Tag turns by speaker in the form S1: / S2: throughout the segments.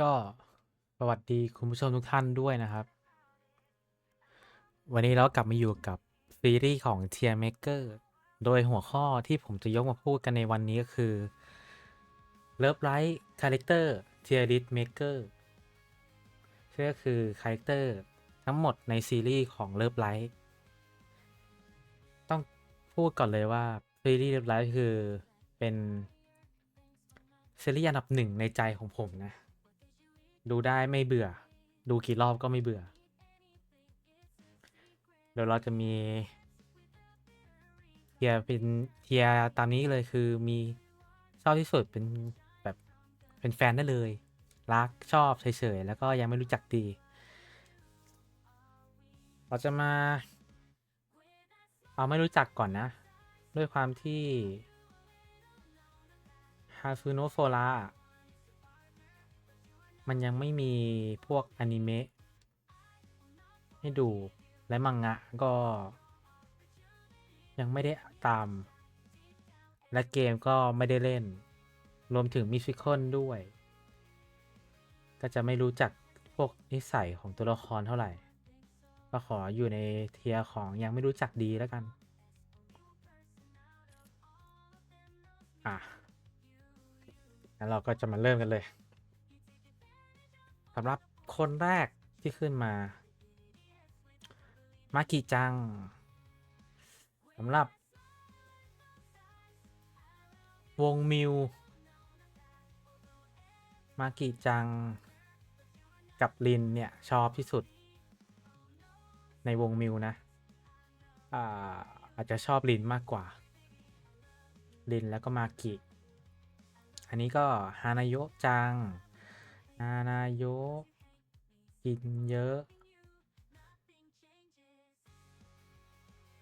S1: ก็สวัสดีคุณผู้ชมทุกท่านด้วยนะครับ วันนี้เรากลับมาอยู่กับซีรีส์ของ Tier Maker โดยหัวข้อที่ผมจะยกมาพูดกันในวันนี้ก็คือ Love Light Character Tier List Maker ซึ่งก็คือคาแรคเตอร์ทั้งหมดในซีรีส์ของ Love Light ต้องพูดก่อนเลยว่าซีรีส์ Love Light คือเป็นซีรีส์อันดับหนึ่งในใจของผมนะ ดูได้ไม่เบื่อ ดูกี่รอบก็ไม่เบื่อ เดี๋ยวเราจะมีเทียเป็นเทียตามนี้เลยคือมีชอบที่สุดเป็นแบบเป็นแฟนได้เลย รักชอบเฉยๆแล้วก็ยังไม่รู้จักดี เราจะมา เอาไม่รู้จักก่อนนะ ด้วยความที่ฮาซูโนโฟระ มันยังไม่มีพวกอนิเมะให้ดูและมังงะก็ ยังไม่ได้ตาม และเกมก็ไม่ได้เล่น รวมถึงมิวสิคลด้วย ก็จะไม่รู้จักพวกนิสัยของตัวละครเท่าไหร่ ก็ขออยู่ในเทียรของยังไม่รู้จักดีแล้วกัน อะงั้นเราก็จะมาเริ่มกันเลย สำหรับคนแรกที่ขึ้นมา มากิจังสำหรับ วงมิว มากิจัง กับลิน เนี่ย ชอบที่สุด ในวงมิว นะอ่าอาจจะชอบลินมากกว่า ลินแล้วก็มากิ อันนี้ก็ ฮานาโยจัง ฮานายะกินเยอะ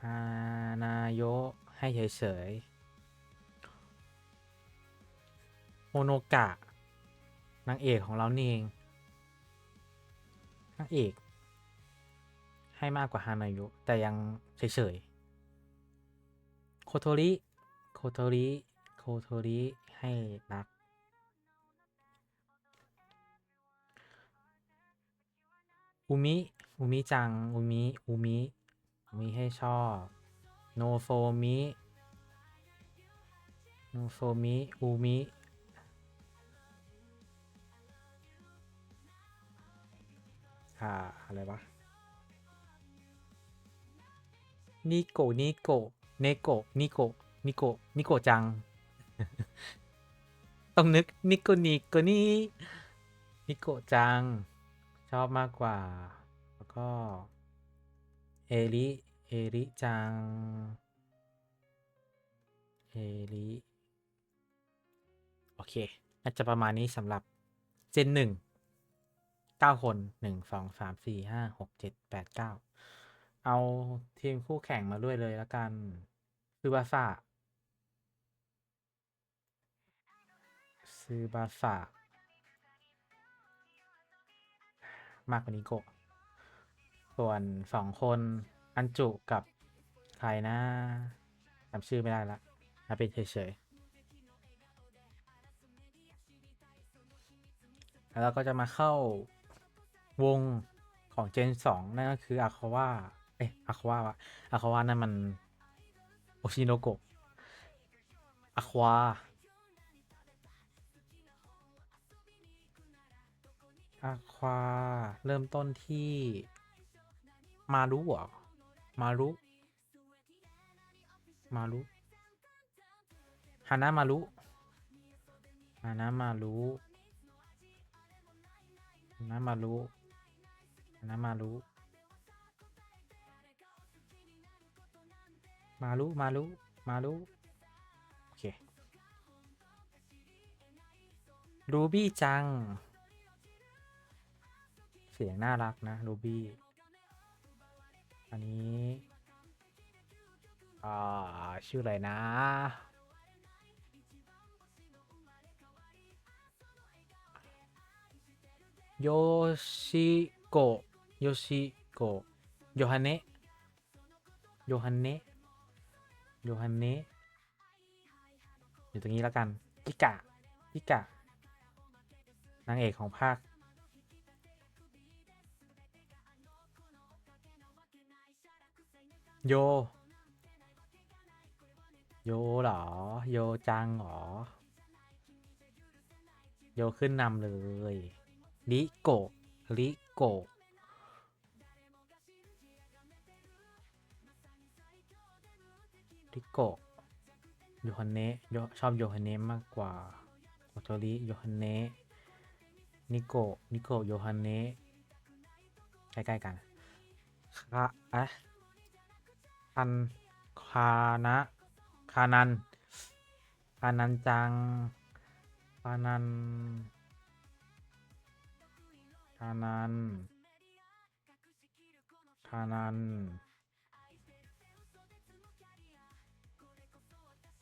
S1: ฮานายะให้เฉยๆโมโนกะ นางเอกของเรานี่เองนางเอก ให้มากกว่าฮานายะแต่ยังเฉยๆโคโทริ โคโทริ โคโทริ ให้รัก อุมิอุมิจังอุมิอุมิอุมิให้ชอบ โนโฟมิ โนโฟมิอุมิ อ่า อะไรวะ นิโกะนิโกะเนโกะนิโกะนิโกะนิโกะจัง ต้องนึก นิโกนิโกนี่นิโกะจัง ชอบมากกว่า แล้วก็ เอริ เอริจัง เอริ โอเคน่าจะประมาณนี้สำหรับเจนหนึ่งเก้าคนหนึ่งสองสามสี่ห้าหกเจ็ดแปดเก้าเอาทีมคู่แข่งมาด้วยเลยแล้วกันซูบาสะซูบาสะ มากกว่านี้โกะส่วนสองคนอันจุกับใครนะจำชื่อไม่ได้ละมาเป็นเฉยๆ แล้วเราก็จะมาเข้าวงของเจนสองนั่นก็คืออาคาวาเอ๊ะอาคาวาวะอาคาวานั่นมัน โอชิโนโกะอาควา อาควา เริ่มต้นที่ มารุหรอ มารุ มารุ ฮานามารุ ฮานามารุฮานามารุฮานามารุมารุมารุมารุโอเครูบี้จัง เสียงน่ารักนะรูบี้อันนี้อ่าชื่ออะไรนะ โยชิโกะ โยชิโกะ โยฮันเนะ โยฮันเนะ โยฮันเนะอยู่ตรงนี้แล้วกันกิกะกิกะนางเอกของภาค โย โยเหรอ โยจังเหรอ โยขึ้นนำเลยลิโกลิโกะลิโกโยฮันเนะชอบโยฮันเนะมากกว่าโอโทริโยฮันเนะนิโกนิโกโยฮันเนะใกล้ๆกันคาอะ คันคานะคานันคานันจังคานันคานันคานัน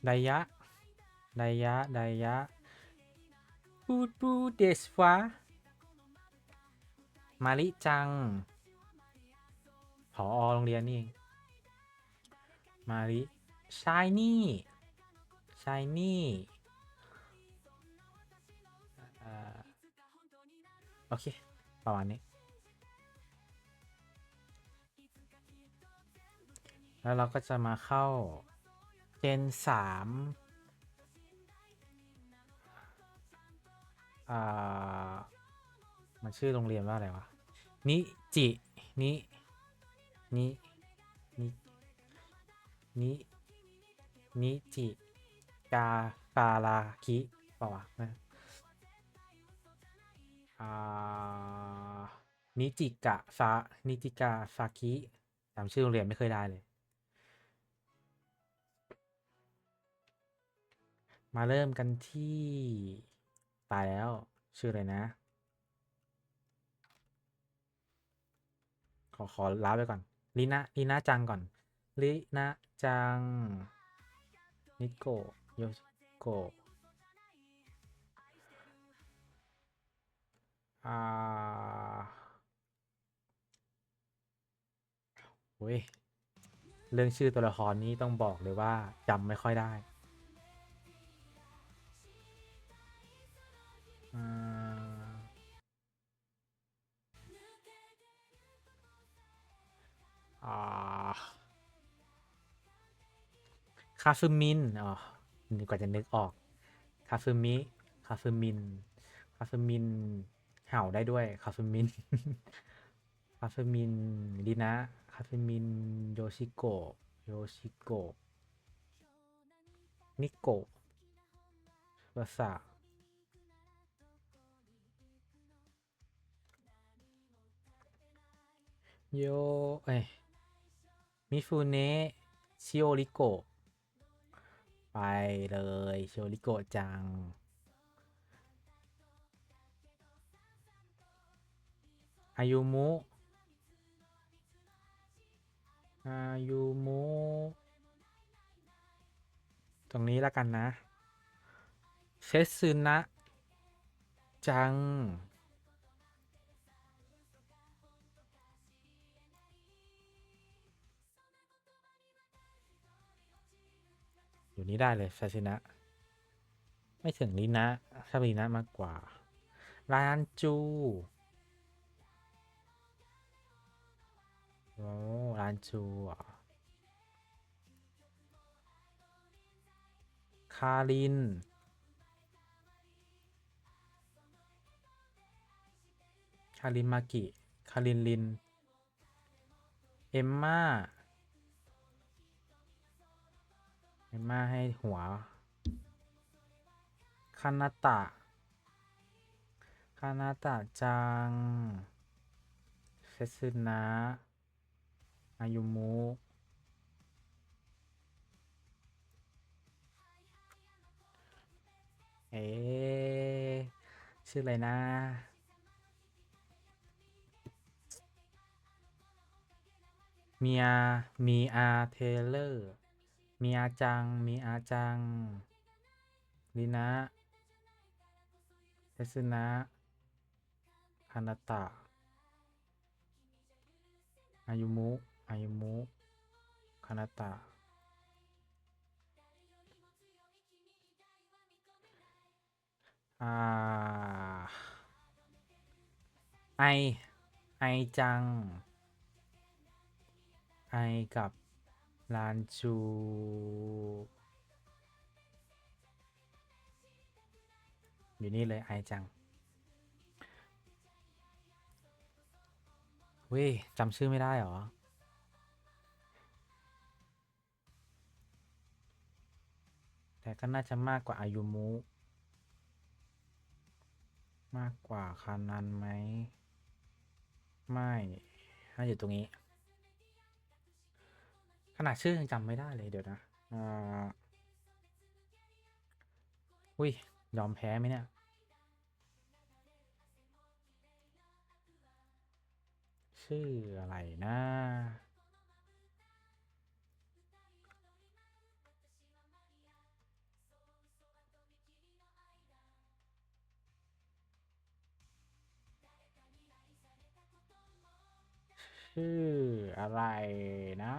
S1: ไดยะไดยะไดยะปูปูเดสวะมาริจังผอโรงเรียนนี่เอง มาริชายนี่ชายนี่โอเค ประมาณนี้ แล้วเราก็จะมาเข้าเจนสามอ่ามันชื่อโรงเรียนว่าอะไรวะ นิจิ นิ นินิ นินิจิกาฟาราคิเปล่าวะนะอ่านิจิกะฟานิจิกาฟาคิจำชื่อโรงเรียนไม่เคยได้เลย มาเริ่มกันที่ตายแล้วชื่ออะไรนะ ขอ ขอลาไปก่อนลีนะลีนะจังก่อนลีนะ จัง นิโกะโยชิโกะอ่าโอ้ยเรื่องชื่อตัวละครนี้ต้องบอกเลยว่าจำไม่ค่อยได้อ่าอ่า คาซึมินอ๋อนี่กว่าจะนึกออก คาซึมิ คาซึมิน คาซึมิน เห่าได้ด้วย คาซึมิน คาซึมินดีนะ คาซึมิน โยชิโกะ โยชิโกะ นิโกะวาสะโย เอ้ยมิฟูเนะชิโอริโกะ ไปเลยโอริโกจัง อายุมุ อายุมุ ตรงนี้แล้วกันนะ เซซึนะ จัง อยู่นี้ได้เลยซาชินะ ไม่ถึงลีนะชอบลีนะมากกว่า ร้านจูโอ้ร้านจูอะคาริน คารินมากิ คารินลิน เอมมา เอมมาให้หัวคานาตะคานาตะจังเซซึนะอายุมุเอ๊ะชื่ออะไรนะ เมียมีอาเทเลอร์ มีอาจัง มีอาจังลินะเทซึนะคานาตะอายุมุอายุมุคานาตะอ่าไอ ไอจัง ไอกับ ลานจูอยู่นี่เลยไอจัง เว้ยจำชื่อไม่ได้เหรอ แต่ก็น่าจะมากกว่าอายุมุ มากกว่าคานันไหม ไม่ น่าอยู่ตรงนี้ ขนาดชื่อยังจำไม่ได้เลยเดี๋ยวนะอ่าอุ้ย ยอมแพ้ไหมเนี่ย ชื่ออะไรนะ ชื่ออะไรนะ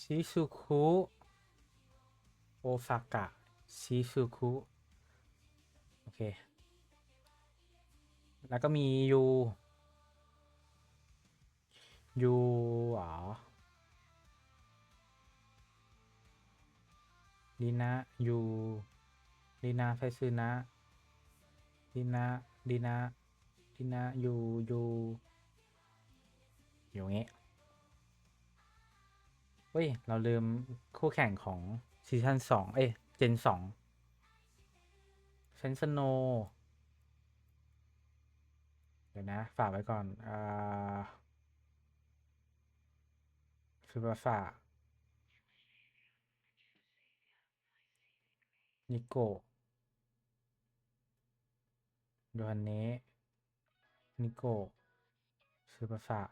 S1: ชิซุคุโอซากะ ชิซุคุ โอเค แล้วก็มียูยูเหรอลีนะยูลีนาไฟซึนะลีนะลีนะลีนะยูยูอยู่อย่งี้เฮ้ย เราลืมคู่แข่งของซีซั่นสองเอ้ย เจนสองเซนสโน เดี๋ยวนะ ฝากไว้ก่อนอ่าซูเปอร์ฝานิโกะโยฮันเนะนิโกะซูเปอร์ฝา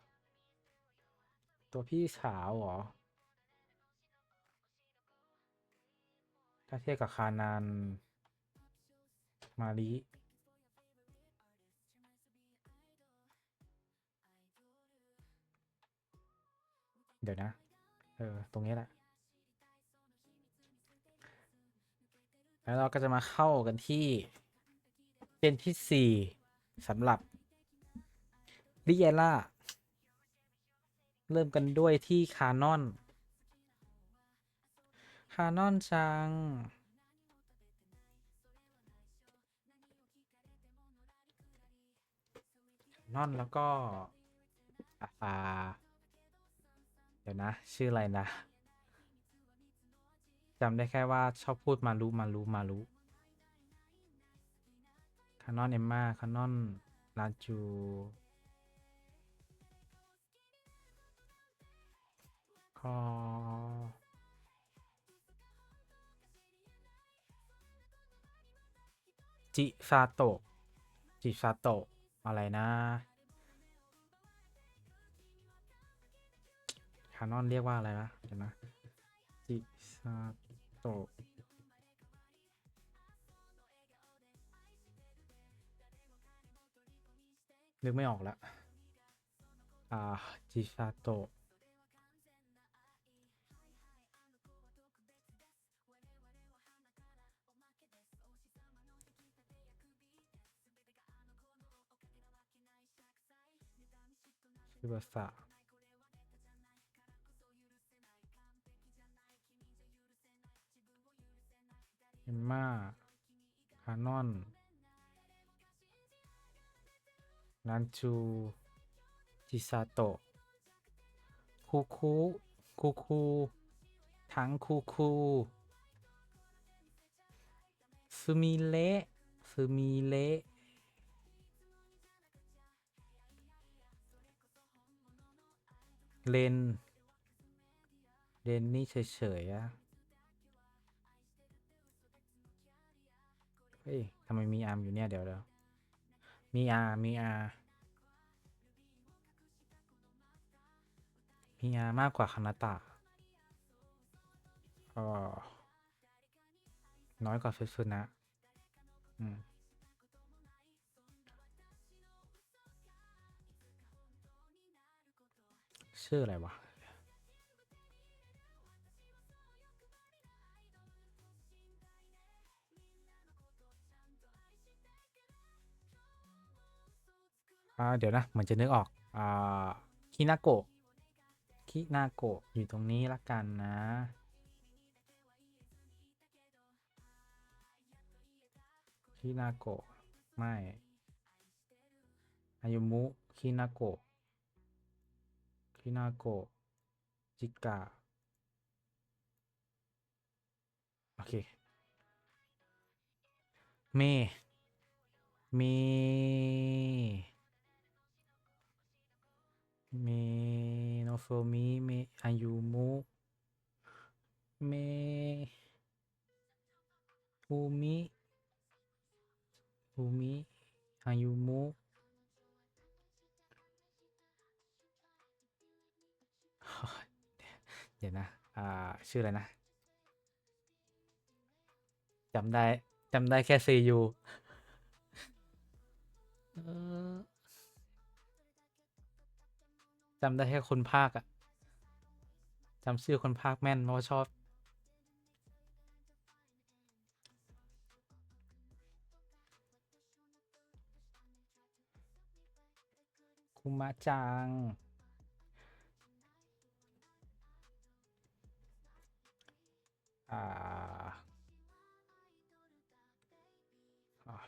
S1: ตัวพี่สาวเหรอ ถ้าเทียบกับคานัน มาริ เดี๋ยวนะ เออ ตรงนี้แหละ แล้วเราก็จะมาเข้ากันที่เจนที่สี่สำหรับลิเยล่า เริ่มกันด้วยที่คานอน คานอนจังนอนแล้วก็อ่า ดี๋ยวนะ ชื่ออะไรนะจำได้แค่ว่าชอบพูดมารุมารุมารุคานอนเอมมาคานอนลาจูคอจิซาโตะจิซาโตะอะไรนะานอนเรียกว่าอะไรนะเดี๋ยวนะจิซาโตะนึกไม่ออกล้วอ่าจิซาโตะชื่อภาษา มมาคานอนนันจูจิซาโตะคูคูคูคูทังคูคูซูมิเละซูมิเละเลนเลนนี่เฉยๆอะ เฮ้ยทำไมมีอาร์มอยู่เนี่ยเดี๋ยวเดี๋ยวมีอาร์มีอาร์มีอาร์มากกว่าคานาตะก็น้อยกว่าซุสุนะ อืมชื่ออะไรวะ อ่าเดี๋ยวนะเหมือนจะนึกออกอ่าคินาโกะคินาโกะอยู่ตรงนี้ละกันนะคินาโกะไม่อายุมุคินาโกะคินาโกะจิกะโอเคเมเม เมโนโฟมิเมอายุมุเมอูมิอูมิอายุมุเดี๋ยวนะ อ่า ชื่ออะไรนะจำได้จำได้แค่ซียูเออ จำได้แค่คนภาคอะจำชื่อคนภาคแม่นเพราะว่าชอบ คุมะจัง อ่า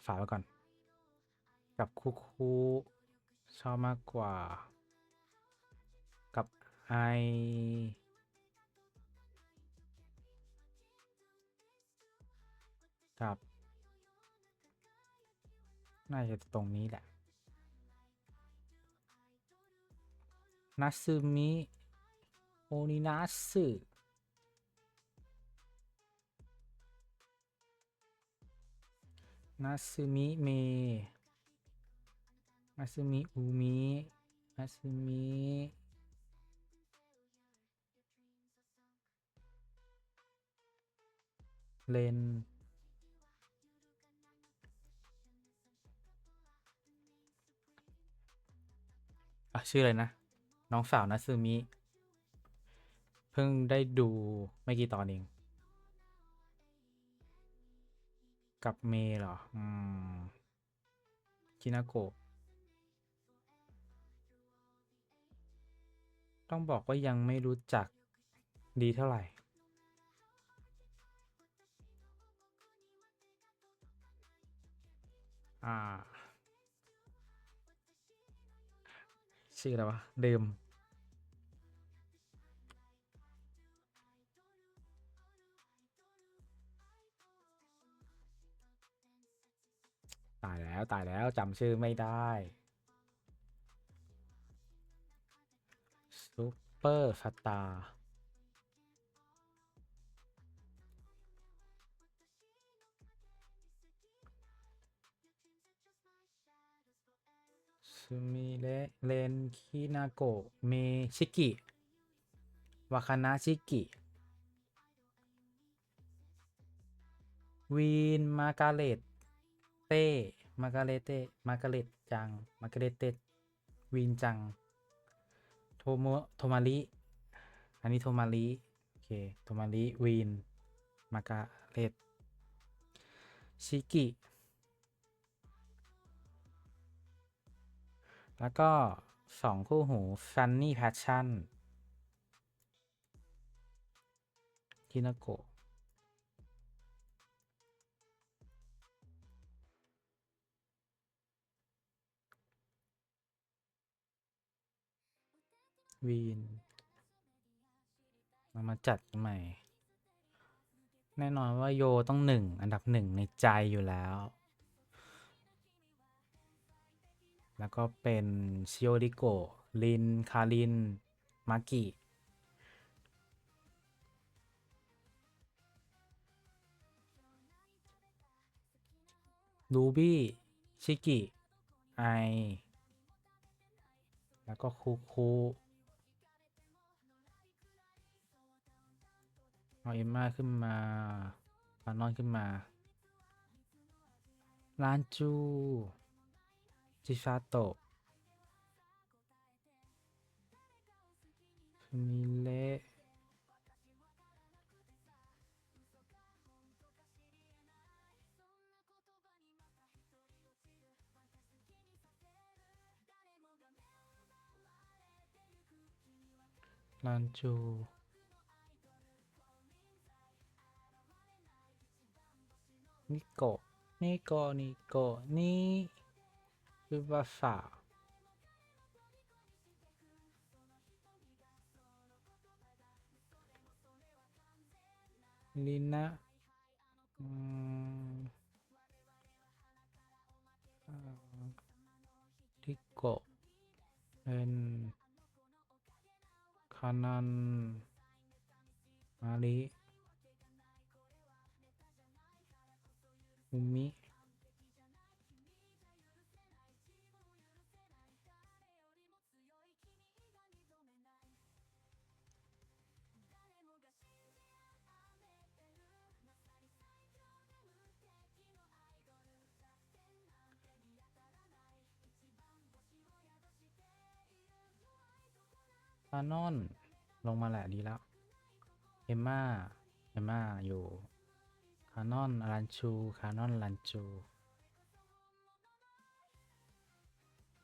S1: ฝากไว้ก่อน กับคูคูชอบมากกว่า กับไอกับ น่าจะตรงนี้แหละนัตสึมิโอนินัสึนัตสึมิเมนัตสึมิอูมินัตสึมิ เลนอะชื่ออะไรนะ น้องสาวนัตสึมิ เพิ่งได้ดูไม่กี่ตอนเอง กับเมย์เหรอ อืม คินาโกะต้องบอกว่ายังไม่รู้จักดีเท่าไหร่ อ่า ชื่ออะไรวะเดิมตายแล้วตายแล้วจำชื่อไม่ได้ซูเปอร์สตาร์ ซูมิเลเลนคินาโกะเมชิกิ วาคานะชิกิ วีน มาการเลตเต้ มาการเลเต้ มาการเลตจัง มาการเลตเต้วีนจัง โทโมโทมาริ อันนี้โทมาริ โอเค โทมาริ วีน มาการเลตชิกิ แล้วก็สองคู่หู Funny Passion คินาโกะวีนเรามาจัดใหม่ แน่นอนว่าโยต้องหนึ่ง อันดับหนึ่งในใจอยู่แล้ว แล้วก็เป็นชิโอริโกลิน คาริน มากิรูบี้ ชิกิ ไอ แล้วก็คูคูเอาเอมมาขึ้นมาปานอนขึ้นมาลานจู จิซาโตะมิเละลันจูนิโกะนิโกะนิโกะนี่ คือภาษาลินะอืมอ่านิโกะเป็นคานันมาริอุมิ คานอน ลงมาแหละดีแล้ว เอมมาเอมมาอยู่คานอนลันชูคานอนลันชู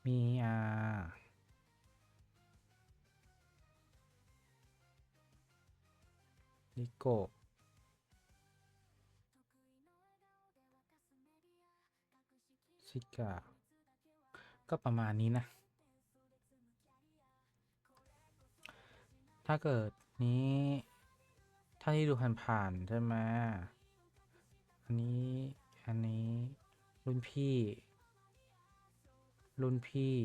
S1: มีอาลิโกะซิกาก็ประมาณนี้นะ ถ้าเกิดนี้ ถ้าที่ดูผ่านๆใช่ไหมอันนี้ อันนี้ รุ่นพี่ รุ่นพี่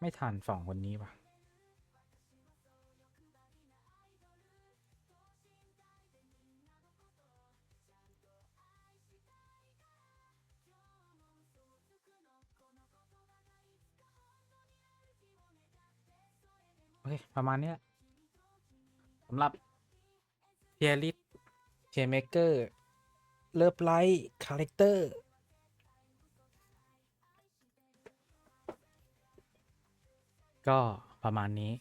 S1: ไม่ทันสองคนนี้ปะโอเค ประมาณนี้สำหรับเทียริสเทียเมเกอร์ เลิฟไลท์ คาแรคเตอร์ ก็ประมาณนี้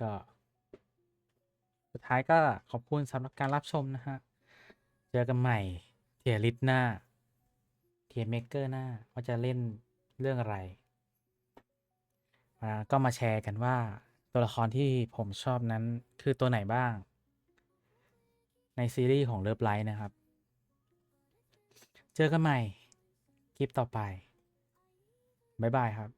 S1: ก็สุดท้ายก็ขอบคุณสำหรับการรับชมนะฮะ เจอกันใหม่เทียริสหน้า เทียเมเกอร์หน้าว่าจะเล่นเรื่องอะไรอ่าก็มาแชร์กันว่าตัวละครที่ผมชอบนั้นคือตัวไหนบ้าง ในซีรีส์ของเลิฟไลท์นะครับ เจอกันใหม่ คลิปต่อไป บ๊ายบายครับ